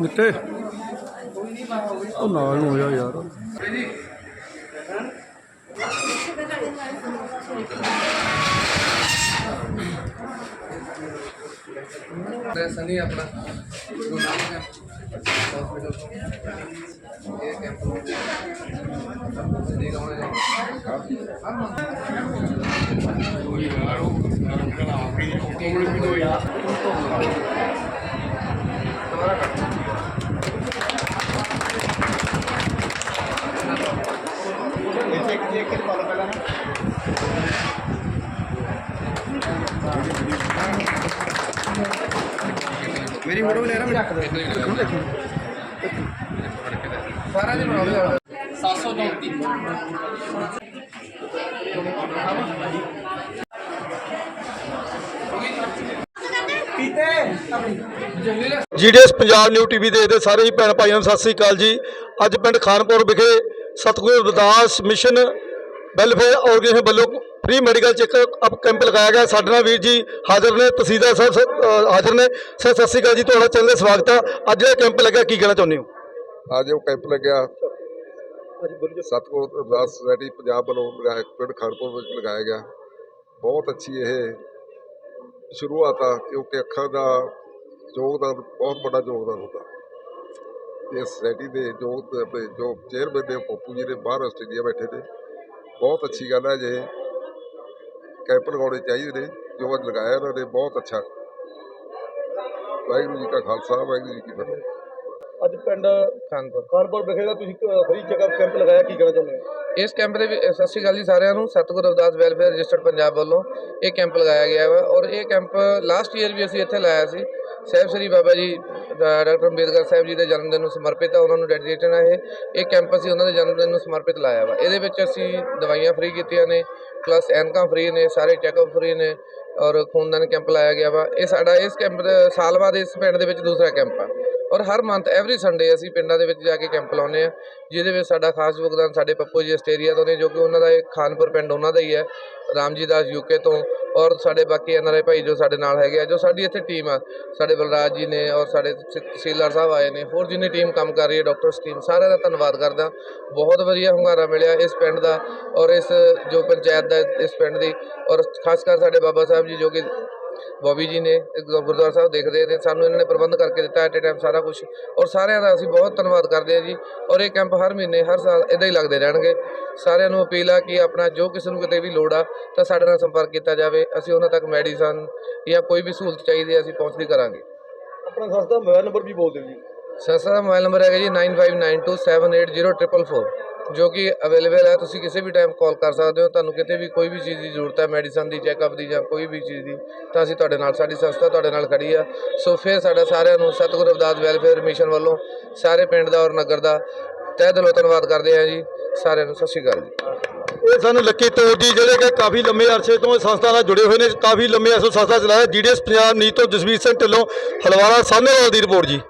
Mitte ਉਹ ਨਾਲ ਨੂੰ ਹੋਇਆ ਯਾਰ। ਸਨੀ ਆਪਣਾ ਗੁਰੂ ਨਾਨਕ ਹਸਪੀਟਲ ਇਹ ਕੈਂਪ ਸਨੀ ਕੌਣ ਹੈ ਮੇਰੀ ਫੋਟੋ ਲੈ ਰਹਾ ਰੱਖ ਦੇ ਸਾਰਾ ਜੀ ਬਣਾਓ ਯਾਰ 739 ਜੀਡੀਐਸ ਪੰਜਾਬ ਨਿਊ ਟੀਵੀ ਦੇਖਦੇ ਸਾਰੇ ਹੀ ਭੈਣ ਭਾਈਆਂ ਨੂੰ ਸਤਿ ਸ੍ਰੀ ਅਕਾਲ ਜੀ। ਅੱਜ ਪਿੰਡ ਖਾਨਪੁਰ ਵਿਖੇ Satguru Ravidas mission welfare organisation ਵੱਲੋਂ ਫ੍ਰੀ ਮੈਡੀਕਲ ਚੈੱਕਅਪ ਕੈਂਪ ਲਗਾਇਆ ਗਿਆ। ਸਾਡੇ ਨਾਲ ਵੀਰ ਜੀ ਹਾਜ਼ਰ ਨੇ, ਤਹਿਸੀਲਦਾਰ ਸਾਹਿਬ ਹਾਜ਼ਰ ਨੇ। ਸਰ, ਸਤਿ ਸ੍ਰੀ ਅਕਾਲ ਜੀ, ਤੁਹਾਡਾ ਚੈਨਲ ਸਵਾਗਤ ਹੈ ਅੱਜ ਇਹ ਕੈਂਪ ਲੱਗਿਆ, ਕੀ ਕਹਿਣਾ ਚਾਹੁੰਦੇ ਹੋ? ਅੱਜ ਉਹ ਕੈਂਪ ਲੱਗਿਆ। ਸਤਿਗੁਰੂ ਅਰਦਾਸ ਸੁਸਾਇਟੀ ਪੰਜਾਬ ਵੱਲੋਂ ਲਗਾਇਆ ਪਿੰਡ ਖਾਨਪੁਰ ਵਿੱਚ ਲਗਾਇਆ ਗਿਆ। ਬਹੁਤ ਅੱਛੀ ਇਹ ਸ਼ੁਰੂਆਤ ਆ, ਕਿਉਂਕਿ ਅੱਖਾਂ ਦਾ ਯੋਗਦਾਨ, ਬਹੁਤ ਵੱਡਾ ਯੋਗਦਾਨ ਹੁੰਦਾ। ਇਸ ਸੋਸਾਇਟੀ ਦੇ ਜੋ ਜੋ ਚੇਅਰਮੈਨ ਦੇ ਪੱਪੂ ਜੀ ਨੇ ਬਾਹਰ ਆਸਟ੍ਰੇਲੀਆ ਬੈਠੇ ਨੇ। ਬਹੁਤ ਅੱਛੀ ਗੱਲ ਹੈ ਜੇ ਕੈਂਪ ਲਗਾਉਣੇ ਚਾਹੀਦੇ ਨੇ ਜੋ ਅੱਜ ਲਗਾਇਆ ਇਹਨਾਂ ਨੇ ਬਹੁਤ ਅੱਛਾ। ਵਾਹਿਗੁਰੂ ਜੀ ਕਾ ਖਾਲਸਾ ਵਾਹਿਗੁਰੂ ਜੀ ਕੀ ਫਤਿਹ। ਅੱਜ ਪਿੰਡ ਖਾਨਪੁਰ। ਖਾਨਪੁਰ ਵਿਖੇ ਦਾ ਤੁਸੀਂ ਫ੍ਰੀ ਚੈੱਕਅਪ ਕੈਂਪ ਲਗਾਇਆ ਕੀ ਕਹਿਣਾ ਚਾਹੁੰਦੇ ਹੋ? ਇਸ ਕੈਂਪ ਦੇ ਵਿੱਚ ਸਤਿ ਸ਼੍ਰੀ ਅਕਾਲ ਜੀ ਸਾਰਿਆਂ ਨੂੰ ਸਤਿਗੁਰੂ ਰਵਿਦਾਸ ਵੈਲਫੇਅਰ ਰਜਿਸਟਰਡ ਪੰਜਾਬ ਵੱਲੋਂ ਇਹ ਕੈਂਪ ਲਗਾਇਆ ਗਿਆ ਵਾ ਔਰ ਇਹ ਕੈਂਪ ਲਾਸਟ ਈਅਰ ਵੀ ਅਸੀਂ ਇੱਥੇ ਲਾਇਆ ਸੀ। ਸਾਹਿਬ ਸ੍ਰੀ ਬਾਬਾ ਜੀ ਡਾਕਟਰ ਅੰਬੇਦਕਰ ਸਾਹਿਬ ਜੀ ਦੇ ਜਨਮ ਦਿਨ ਨੂੰ ਸਮਰਪਿਤ ਹੈ ਉਹਨਾਂ ਨੂੰ ਡੈਡੀਕੇਟਡ ਹੈ ਇਹ। ਇਹ ਕੈਂਪ ਅਸੀਂ ਉਹਨਾਂ ਦੇ ਜਨਮ ਦਿਨ ਨੂੰ ਸਮਰਪਿਤ ਲਾਇਆ ਵਾ। ਇਹਦੇ ਵਿੱਚ ਅਸੀਂ ਦਵਾਈਆਂ ਫ੍ਰੀ ਕੀਤੀਆਂ ਨੇ ਪਲੱਸ ਐਨਕਾਂ ਫ੍ਰੀ ਨੇ, ਸਾਰੇ ਚੈੱਕਅਪ ਫ੍ਰੀ ਨੇ, ਔਰ ਖੂਨਦਾਨ ਕੈਂਪ ਲਾਇਆ ਗਿਆ ਵਾ। ਇਹ ਸਾਡਾ ਇਸ ਕੈਂਪ ਦੇ ਸਾਲ ਬਾਅਦ ਇਸ ਪਿੰਡ ਦੇ ਵਿੱਚ ਦੂਸਰਾ ਕੈਂਪ ਆ। ਔਰ ਹਰ ਮੰਥ ਐਵਰੀ ਸੰਡੇ ਅਸੀਂ ਪਿੰਡਾਂ ਦੇ ਵਿੱਚ ਜਾ ਕੇ ਕੈਂਪ ਲਾਉਂਦੇ ਆ ਜਿਹਦੇ ਵਿੱਚ ਸਾਡਾ ਖਾਸ ਯੋਗਦਾਨ ਸਾਡੇ ਪੱਪੂ ਜੀ ਆਸਟ੍ਰੇਲੀਆ ਤੋਂ ਨੇ, ਜੋ ਕਿ ਉਹਨਾਂ ਦਾ ਇਹ ਖਾਨਪੁਰ ਪਿੰਡ ਉਹਨਾਂ ਦਾ ਹੀ ਹੈ, ਰਾਮਜੀ ਦਾਸ ਯੂਕੇ ਤੋਂ, ਔਰ ਸਾਡੇ ਬਾਕੀ ਐਨਆਰਆਈ ਭਾਈ ਜੋ ਸਾਡੇ ਨਾਲ ਹੈਗੇ ਆ, ਜੋ ਸਾਡੀ ਇੱਥੇ ਟੀਮ ਆ, ਸਾਡੇ ਬਲਰਾਜ ਜੀ ਨੇ ਔਰ ਸਾਡੇ ਸ- ਤਹਿਸੀਲਦਾਰ ਸਾਹਿਬ ਆਏ ਨੇ, ਹੋਰ ਜਿੰਨੀ ਟੀਮ ਕੰਮ ਕਰ ਰਹੀ ਹੈ ਡਾਕਟਰਸ ਟੀਮ ਸਾਰਿਆਂ ਦਾ ਧੰਨਵਾਦ ਕਰਦਾ, ਬਹੁਤ ਵਧੀਆ ਹੁੰਗਾਰਾ ਮਿਲਿਆ ਇਸ ਪਿੰਡ ਦਾ, ਔਰ ਇਸ ਜੋ ਪੰਚਾਇਤ ਦਾ ਇਸ ਪਿੰਡ ਦੀ, ਔਰ ਖਾਸ ਕਰ ਸਾਡੇ ਬਾਬਾ ਸਾਹਿਬ ਜੀ ਜੋ ਕਿ ਬੋਬੀ ਜੀ ਨੇ ਗੁਰਦੁਆਰਾ ਸਾਹਿਬ ਦੇਖਦੇ ਨੇ ਸਾਨੂੰ ਇਹਨਾਂ ਨੇ ਪ੍ਰਬੰਧ ਕਰਕੇ ਦਿੱਤਾ ਐਟ ਟਾਈਮ ਸਾਰਾ ਕੁਝ ਔਰ ਸਾਰਿਆਂ ਦਾ ਅਸੀਂ ਬਹੁਤ ਧੰਨਵਾਦ ਕਰਦੇ ਹਾਂ ਜੀ। ਔਰ ਇਹ ਕੈਂਪ ਹਰ ਮਹੀਨੇ ਹਰ ਸਾਲ ਇਦਾਂ ਹੀ ਲੱਗਦੇ ਰਹਿਣਗੇ। ਸਾਰਿਆਂ ਨੂੰ ਅਪੀਲ ਆ ਕਿ ਆਪਣਾ ਜੋ ਕਿਸੇ ਨੂੰ ਕਿਤੇ ਵੀ ਲੋੜ ਆ ਤਾਂ ਸਾਡੇ ਨਾਲ ਸੰਪਰਕ ਕੀਤਾ ਜਾਵੇ। ਅਸੀਂ ਉਹਨਾਂ ਤੱਕ ਮੈਡੀਸਨ ਜਾਂ ਕੋਈ ਵੀ ਸਹੂਲਤ ਚਾਹੀਦੀ ਹੈ ਅਸੀਂ ਪਹੁੰਚਦੀ ਕਰਾਂਗੇ। ਆਪਣਾ ਸੰਸਥਾ ਮੋਬਾਈਲ ਨੰਬਰ ਵੀ ਬੋਲ ਦਿਓ ਜੀ। ਸੰਸਥਾ ਦਾ ਮੋਬਾਈਲ ਨੰਬਰ ਹੈਗਾ ਜੀ 9592780444 ਜੋ ਕਿ ਅਵੇਲੇਬਲ ਹੈ, ਤੁਸੀਂ ਕਿਸੇ ਵੀ ਟਾਈਮ ਕਾਲ ਕਰ ਸਕਦੇ ਹੋ। ਤੁਹਾਨੂੰ ਕਿਤੇ ਵੀ ਕੋਈ ਵੀ ਚੀਜ਼ ਦੀ ਜ਼ਰੂਰਤ ਹੈ ਮੈਡੀਸਨ ਦੀ ਚੈੱਕਅਪ ਦੀ ਜਾਂ ਕੋਈ ਵੀ ਚੀਜ਼ ਦੀ, ਤਾਂ ਅਸੀਂ ਤੁਹਾਡੇ ਨਾਲ, ਸਾਡੀ ਸੰਸਥਾ ਤੁਹਾਡੇ ਨਾਲ ਖੜੀ ਆ। ਸੋ ਫਿਰ ਸਾਡਾ ਸਾਰਿਆਂ ਨੂੰ ਸਤਿਗੁਰੂ ਰਵਿਦਾਸ ਵੈਲਫੇਅਰ ਮਿਸ਼ਨ ਵੱਲੋਂ, ਸਾਰੇ ਪਿੰਡ ਦਾ ਔਰ ਨਗਰ ਦਾ, ਤਹਿ ਦਿਲੋਂ ਧੰਨਵਾਦ ਕਰਦੇ ਹਾਂ ਜੀ। ਸਾਰਿਆਂ ਨੂੰ ਸਤਿ ਸ਼੍ਰੀ ਅਕਾਲ ਜੀ। ਇਹ ਸਾਨੂੰ ਲੱਕੀ ਤੋਰ ਜੀ, ਜਿਹੜੇ ਕਿ ਕਾਫੀ ਲੰਮੇ ਅਰਸੇ ਤੋਂ ਇਸ ਸੰਸਥਾ ਨਾਲ ਜੁੜੇ ਹੋਏ ਨੇ, ਕਾਫੀ ਲੰਮੇ ਅਰਸੇ ਸੰਸਥਾ ਚਲਾਇਆ। ਜੀਡੀਐਸ ਪੰਜਾਬ ਨੀਤ ਤੋਂ ਜਸਵੀਰ ਸਿੰਘ ਢਿੱਲੋਂ, ਹਲਵਾਰਾ ਸਾਹਮਣੇ ਦੀ ਰਿਪੋਰਟ ਜੀ।